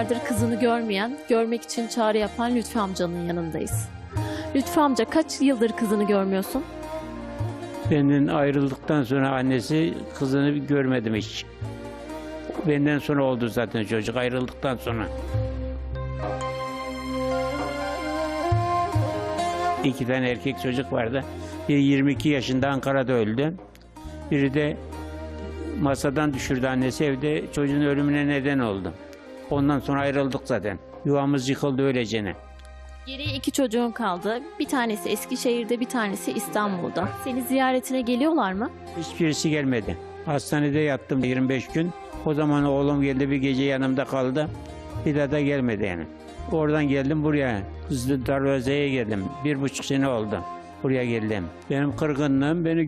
Yıllardır kızını görmeyen, görmek için çağrı yapan Lütfi amcanın yanındayız. Lütfi amca kaç yıldır kızını görmüyorsun? Benden ayrıldıktan sonra annesi kızını görmedim hiç. Benden sonra oldu zaten çocuk ayrıldıktan sonra. İki tane erkek çocuk vardı. Biri 22 yaşında Ankara'da öldü. Biri de masadan düşürdü annesi evde çocuğun ölümüne neden oldu. Ondan sonra ayrıldık zaten. Yuvamız yıkıldı öylece. Geriye iki çocuğun kaldı. Bir tanesi Eskişehir'de, bir tanesi İstanbul'da. Seni ziyaretine geliyorlar mı? Hiçbirisi gelmedi. Hastanede yattım 25 gün. O zaman oğlum geldi bir gece yanımda kaldı. Bir daha da gelmedi yani. Oradan geldim buraya. Kızlı Darvaze'ye geldim. Bir buçuk sene oldu. Buraya geldim. Benim kırgınlığım beni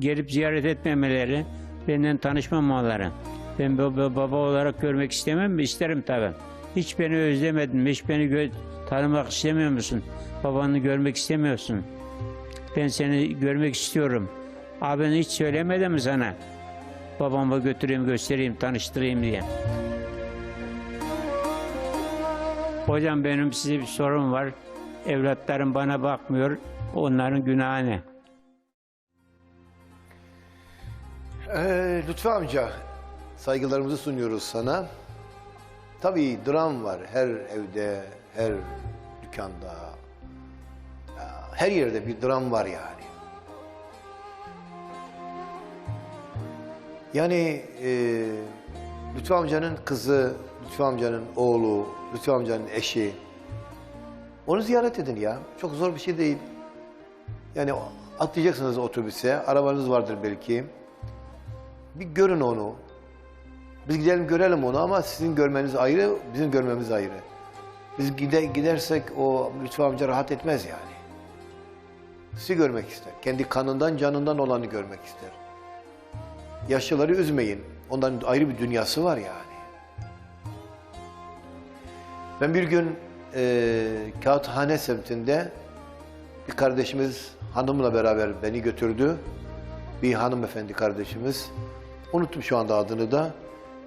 gelip ziyaret etmemeleri, benden tanışmamaları. Ben baba, olarak görmek istemem mi? İsterim tabii. Hiç beni özlemedin mi? Hiç beni tanımak istemiyor musun? Babanı görmek istemiyorsun. Ben seni görmek istiyorum. Abin hiç söylemedi mi sana? Babama götüreyim, göstereyim, tanıştırayım diye. Hocam benim size bir sorum var. Evlatlarım bana bakmıyor. Onların günahı ne? Ee, Lütfü amca, saygılarımızı sunuyoruz sana. Tabii dram var her evde, her dükkanda, her yerde bir dram var yani. Yani e, Lütfü amcanın kızı, Lütfü amcanın oğlu, Lütfü amcanın eşi. Onu ziyaret edin ya. Çok zor bir şey değil. Yani atlayacaksınız otobüse, arabanız vardır belki. Bir görün onu. Biz gidelim görelim onu ama sizin görmeniz ayrı, bizim görmemiz ayrı. Biz gide, gidersek o Lütfü amca rahat etmez yani. Sizi görmek ister. Kendi kanından, canından olanı görmek ister. Yaşlıları üzmeyin. Onların ayrı bir dünyası var yani. Ben bir gün e, Kağıthane semtinde bir kardeşimiz hanımla beraber beni götürdü. Bir hanımefendi kardeşimiz. Unuttum şu anda adını da.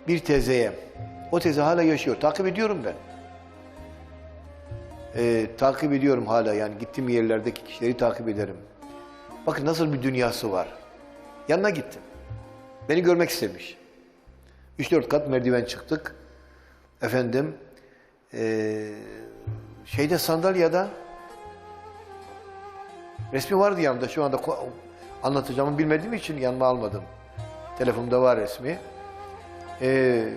Bir teyzeye. O teyze hala yaşıyor. Takip ediyorum ben. Ee, takip ediyorum hala yani gittiğim yerlerdeki kişileri takip ederim. Bakın nasıl bir dünyası var. Yanına gittim. Beni görmek istemiş. 3-4 kat merdiven çıktık. Efendim, ee, şeyde sandalyada resmi vardı yanımda. Şu anda anlatacağımı bilmediğim için yanıma almadım. Telefonumda var resmi. Ee,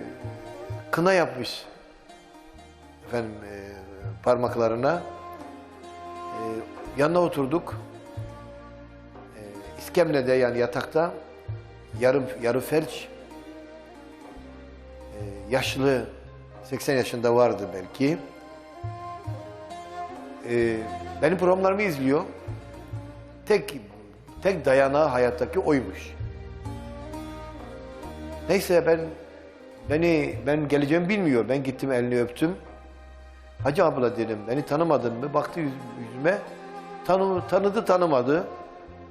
kına yapmış efendim e, parmaklarına. Ee, yanına oturduk. Ee, iskemlede yani yatakta yarım yarı felç ee, yaşlı 80 yaşında vardı belki. Ee, benim programlarımı izliyor. Tek tek dayanağı hayattaki oymuş. Neyse ben beni ben geleceğimi bilmiyor. Ben gittim elini öptüm. Hacı abla dedim. Beni tanımadın mı? Baktı yüz- yüzüme. Tanı, tanıdı tanımadı.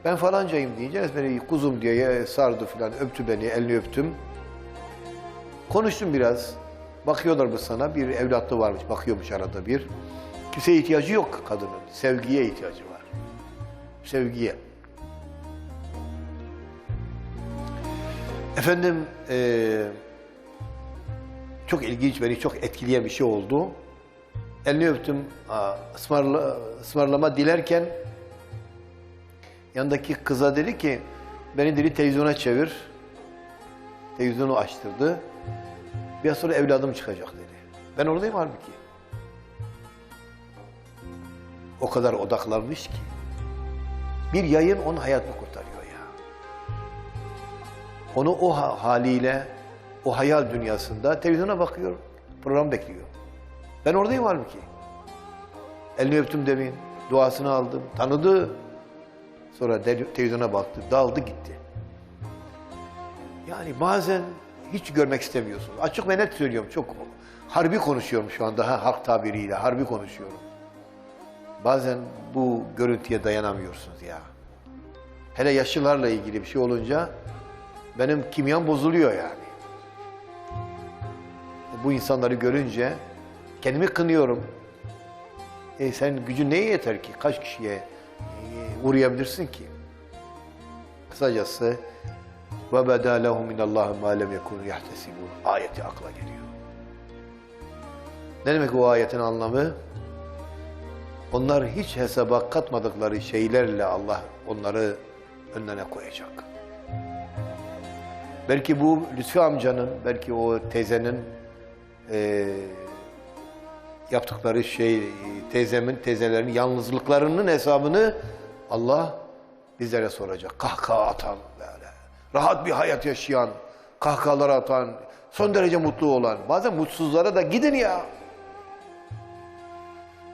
Ben falancayım deyince beni kuzum diye sardı filan öptü beni elini öptüm. Konuştum biraz. Bakıyorlar mı sana? Bir evlatlı varmış, bakıyormuş arada bir. Kimseye ihtiyacı yok kadının. Sevgiye ihtiyacı var. Sevgiye. Efendim, eee, çok ilginç, beni çok etkileyen bir şey oldu. Elini öptüm, ısmarla, ısmarlama dilerken yanındaki kıza dedi ki, beni dedi televizyona çevir. Televizyonu açtırdı. Biraz sonra evladım çıkacak dedi. Ben oradayım halbuki. O kadar odaklanmış ki. Bir yayın onun hayatını kurtarıyor ya. Onu o ha- haliyle, o hayal dünyasında televizyona bakıyor, program bekliyor. Ben oradayım halbuki. Elini öptüm demin, duasını aldım, tanıdı. Sonra televizyona baktı, daldı gitti. Yani bazen hiç görmek istemiyorsun. Açık ve net söylüyorum, çok harbi konuşuyorum şu anda, ha, halk tabiriyle harbi konuşuyorum. Bazen bu görüntüye dayanamıyorsunuz ya. Hele yaşlılarla ilgili bir şey olunca benim kimyam bozuluyor yani. Bu insanları görünce Kendimi kınıyorum. E sen gücün neye yeter ki? Kaç kişiye e, uğrayabilirsin ki? Kısacası ve beda lehum minallahi ma lem yekunu yahtesibun. Ayeti akla geliyor. Ne demek o ayetin anlamı? Onlar hiç hesaba katmadıkları şeylerle Allah onları önlerine koyacak. Belki bu Lütfi amcanın, belki o teyzenin eee, yaptıkları şey, teyzemin, teyzelerin yalnızlıklarının hesabını Allah bizlere soracak. Kahkaha atan böyle, rahat bir hayat yaşayan, kahkahalar atan, son derece mutlu olan, bazen mutsuzlara da gidin ya.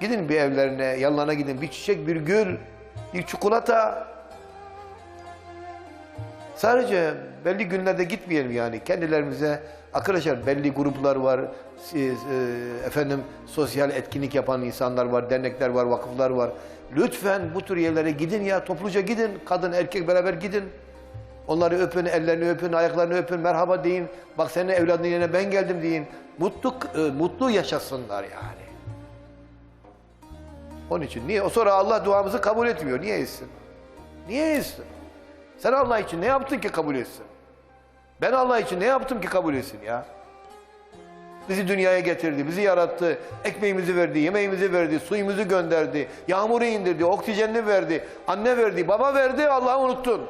Gidin bir evlerine, yanlarına gidin. Bir çiçek, bir gül, bir çikolata. Sadece belli günlerde gitmeyelim yani. Kendilerimize arkadaşlar belli gruplar var. Siz, e, efendim sosyal etkinlik yapan insanlar var, dernekler var, vakıflar var. Lütfen bu tür yerlere gidin ya. Topluca gidin. Kadın, erkek beraber gidin. Onları öpün, ellerini öpün, ayaklarını öpün, merhaba deyin. Bak senin evladının yerine ben geldim deyin. Mutlu, e, mutlu yaşasınlar yani. Onun için niye? O sonra Allah duamızı kabul etmiyor. Niye etsin? Niye etsin? Sen Allah için ne yaptın ki kabul etsin? Ben Allah için ne yaptım ki kabul etsin ya? Bizi dünyaya getirdi, bizi yarattı, ekmeğimizi verdi, yemeğimizi verdi, suyumuzu gönderdi, yağmuru indirdi, oksijenini verdi, anne verdi, baba verdi, Allah'ı unuttun.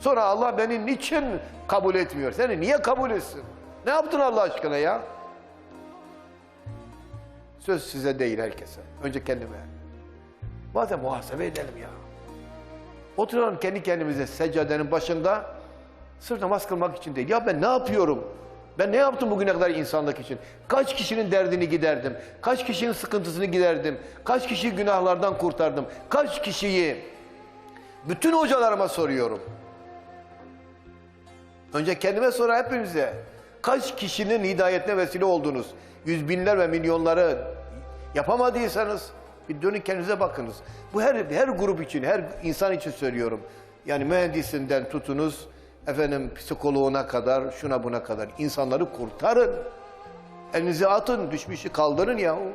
Sonra Allah beni niçin kabul etmiyor? Seni niye kabul etsin? Ne yaptın Allah aşkına ya? Söz size değil herkese. Önce kendime. Bazen muhasebe edelim ya. Oturalım kendi kendimize seccadenin başında sırf namaz kılmak için değil. Ya ben ne yapıyorum? Ben ne yaptım bugüne kadar insanlık için? Kaç kişinin derdini giderdim? Kaç kişinin sıkıntısını giderdim? Kaç kişiyi günahlardan kurtardım? Kaç kişiyi bütün hocalarıma soruyorum. Önce kendime sonra hepimize. Kaç kişinin hidayetine vesile oldunuz? Yüz binler ve milyonları yapamadıysanız bir dönün kendinize bakınız. Bu her her grup için, her insan için söylüyorum. Yani mühendisinden tutunuz, efendim psikoloğuna kadar, şuna buna kadar insanları kurtarın. Elinizi atın, düşmüşü kaldırın yahu.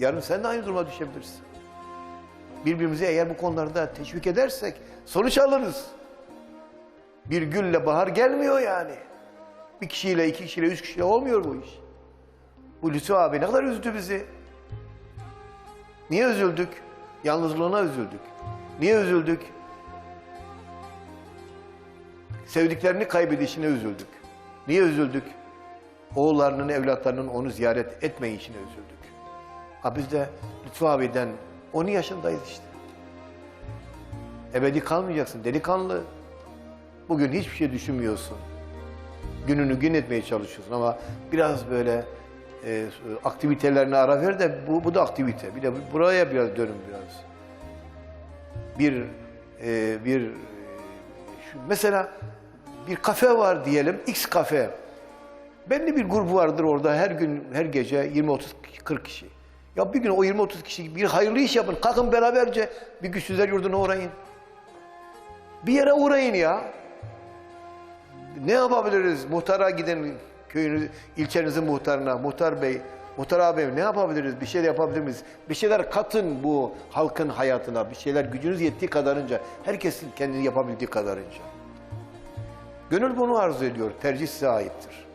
Yarın sen de aynı duruma düşebilirsin. Birbirimizi eğer bu konularda teşvik edersek sonuç alırız. Bir gülle bahar gelmiyor yani. Bir kişiyle, iki kişiyle, üç kişiyle olmuyor bu iş. Bu Lütfü abi ne kadar üzdü bizi. Niye üzüldük? Yalnızlığına üzüldük. Niye üzüldük? Sevdiklerini kaybedişine üzüldük. Niye üzüldük? Oğullarının, evlatlarının onu ziyaret etmeyişine üzüldük. Ha biz de Lütfü abiden 10 yaşındayız işte. Ebedi kalmayacaksın delikanlı. Bugün hiçbir şey düşünmüyorsun. Gününü gün etmeye çalışıyorsun ama biraz böyle e, aktivitelerine ara ver de bu, bu da aktivite. Bir de buraya biraz dönün biraz. Bir e, bir şu, mesela bir kafe var diyelim X kafe. Belli bir grup vardır orada her gün her gece 20 30 40 kişi. Ya bir gün o 20 30 kişi bir hayırlı iş yapın. Kalkın beraberce bir güçsüzler yurduna uğrayın. Bir yere uğrayın ya. Ne yapabiliriz? Muhtara gidin köyünüz, ilçenizin muhtarına, muhtar bey, muhtar abi ne yapabiliriz? Bir şey yapabilir miyiz? Bir şeyler katın bu halkın hayatına. Bir şeyler gücünüz yettiği kadarınca. Herkesin kendini yapabildiği kadarınca. Gönül bunu arzu ediyor. Tercih size aittir.